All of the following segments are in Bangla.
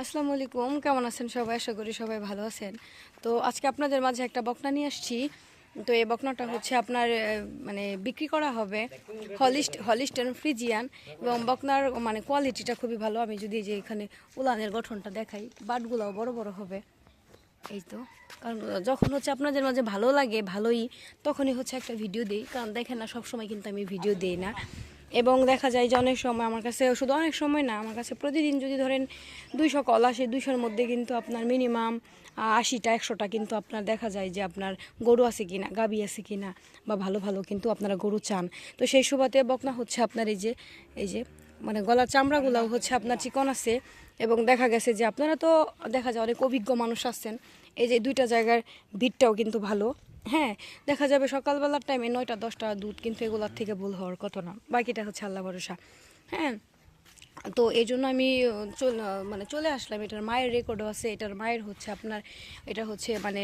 আসসালামু আলাইকুম, কেমন আছেন সবাই? আশা করি সবাই ভালো আছেন। তো আজকে আপনাদের মাঝে একটা বকনা নিয়ে আসছি। তো এই বকনাটা হচ্ছে আপনার মানে বিক্রি করা হবে হলিস্ট হলিস্টান ফ্রিজিয়ান এবং বকনার মানে কোয়ালিটিটা খুবই ভালো। আমি যদি যে এখানে উলানের গঠনটা দেখাই, বাটগুলোও বড় বড় হবে। এই তো, কারণ যখন হচ্ছে আপনাদের মাঝে ভালো লাগে, ভালোই, তখনই হচ্ছে একটা ভিডিও দিই। কারণ দেখেন না, সবসময় কিন্তু আমি ভিডিও দিই না। এবং দেখা যায় যে অনেক সময় আমার কাছে শুধু অনেক সময় না, আমার কাছে প্রতিদিন যদি ধরেন দুইশো কল আসে, দুইশোর মধ্যে কিন্তু আপনার মিনিমাম আশিটা, একশোটা কিন্তু আপনার দেখা যায় যে আপনার গরু আছে কি না গাবি আছে কি না বা ভালো ভালো কিন্তু আপনারা গরু চান। তো সেই সুবাদে বকনা হচ্ছে আপনার এই যে এই যে মানে গলার চামড়াগুলোও হচ্ছে আপনার চিকন আছে এবং দেখা গেছে যে আপনারা তো দেখা যায় অনেক অভিজ্ঞ মানুষ আসছেন এই যে দুইটা জায়গার ভিড়টাও কিন্তু ভালো। হ্যাঁ দেখা যাবে সকালবেলার টাইমে নয়টা, দশটা দুধ কিন্তু এগুলার থেকে ভুল হওয়ার কথা না। বাকিটা হচ্ছে আল্লাহ ভরসা। হ্যাঁ? তো এই জন্য আমি মানে চলে আসলাম। এটার মায়ের রেকর্ডও আছে, এটার মায়ের হচ্ছে আপনার, এটা হচ্ছে মানে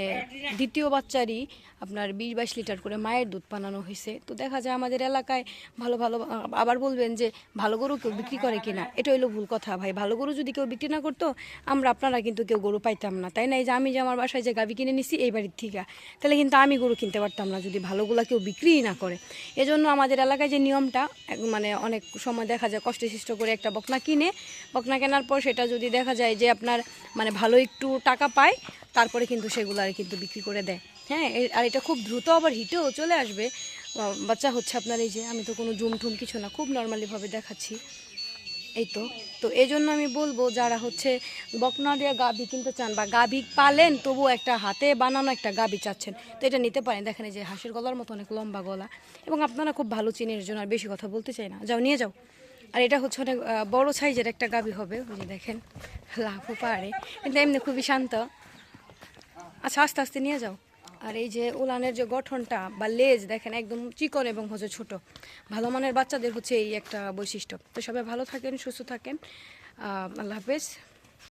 দ্বিতীয় বাচ্চারই আপনার বিশ বাইশ লিটার করে মায়ের দুধ বানানো হয়েছে। তো দেখা যায় আমাদের এলাকায় ভালো ভালো আবার বলবেন যে ভালো গরু কেউ বিক্রি করে কিনা, এটা হলো ভুল কথা ভাই। ভালো গরু যদি কেউ বিক্রি না করতো, আমরা আপনারা কিন্তু কেউ গরু পাইতাম না। তাই না? এই যে আমি যে আমার বাসায় যে গাভি কিনে নিছি, এই বাড়ির থেকে। তাহলে কিন্তু আমি গরু কিনতে পারতাম না যদি ভালোগুলা কেউ বিক্রিই না করে। এজন্য আমাদের এলাকায় যে নিয়মটা মানে অনেক সময় দেখা যায় কষ্ট সৃষ্ট করে একটা বকনা কিনে, বকনা কেনার পর সেটা যদি দেখা যায় যে আপনার মানে ভালো একটু টাকা পায়, তারপরে কিন্তু সেগুলো আর কিন্তু বিক্রি করে দেয়। হ্যাঁ আর এটা খুব দ্রুত আবার হিটেও চলে আসবে। বাচ্চা হচ্ছে আপনার এই যে, আমি তো কোনো জুম ঠুম কিছু না, খুব নর্মালিভাবে দেখাচ্ছি। এই তো তো এই জন্য আমি বলব যারা হচ্ছে বকনা দিয়ে গাভি কিনতে চান বা গাভি পালেন তবু একটা হাতে বানানো একটা গাভি চাচ্ছেন। তো এটা নিতে পারেন। দেখেন যে হাঁসের গলার মতো অনেক লম্বা গলা। এবং আপনারা খুব ভালো চিনের জন্য আর বেশি কথা বলতে চাই না। যাও, নিয়ে যাও। আর এটা হচ্ছে অনেক বড়ো সাইজের একটা গাবি হবে, ওই যে দেখেন লাফও পাহাড়ে কিন্তু এমনি খুবই শান্ত। আচ্ছা আস্তে আস্তে নিয়ে যাও। আর এই যে উলানের যে গঠনটা বা লেজ, দেখেন, একদম চিকন এবং হচ্ছে ছোট। ভালো মানের বাচ্চাদের হচ্ছে এই একটা বৈশিষ্ট্য। তো সবাই ভালো থাকেন, সুস্থ থাকেন। আল্লাহ হাফেজ।